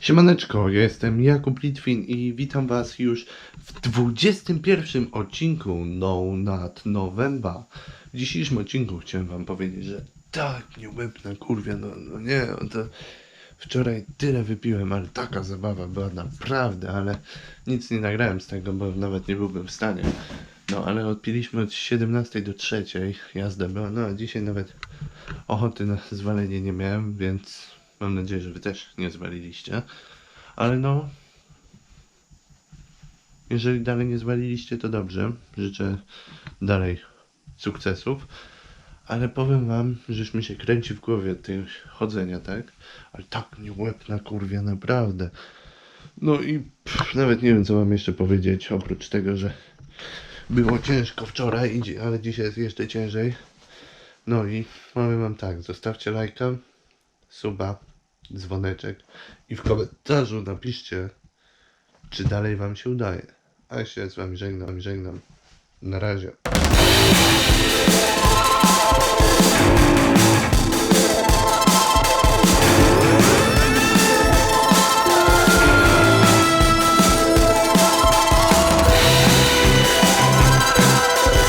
Siemaneczko, ja jestem Jakub Litwin i witam was już w 21 odcinku No Not November. W dzisiejszym odcinku chciałem wam powiedzieć, że tak nie kurwia, no, no nie, to wczoraj tyle wypiłem, ale taka zabawa była naprawdę, ale nic nie nagrałem z tego, bo nawet nie byłbym w stanie. No ale odpiliśmy od 17 do 3 jazda była, no a dzisiaj nawet ochoty na zwalenie nie miałem, więc mam nadzieję, że wy też nie zwaliliście. Ale no, jeżeli dalej nie zwaliliście, to dobrze. Życzę dalej sukcesów. Ale powiem wam, żeś mi się kręci w głowie tym chodzenia, tak? Ale tak mnie łeb na kurwia, naprawdę. No i pff, nawet nie wiem, co mam jeszcze powiedzieć, oprócz tego, że było ciężko wczoraj, ale dzisiaj jest jeszcze ciężej. No i powiem wam tak, zostawcie lajka, suba, dzwoneczek i w komentarzu napiszcie, czy dalej wam się udaje. A ja się z wami żegnam, żegnam. Na razie.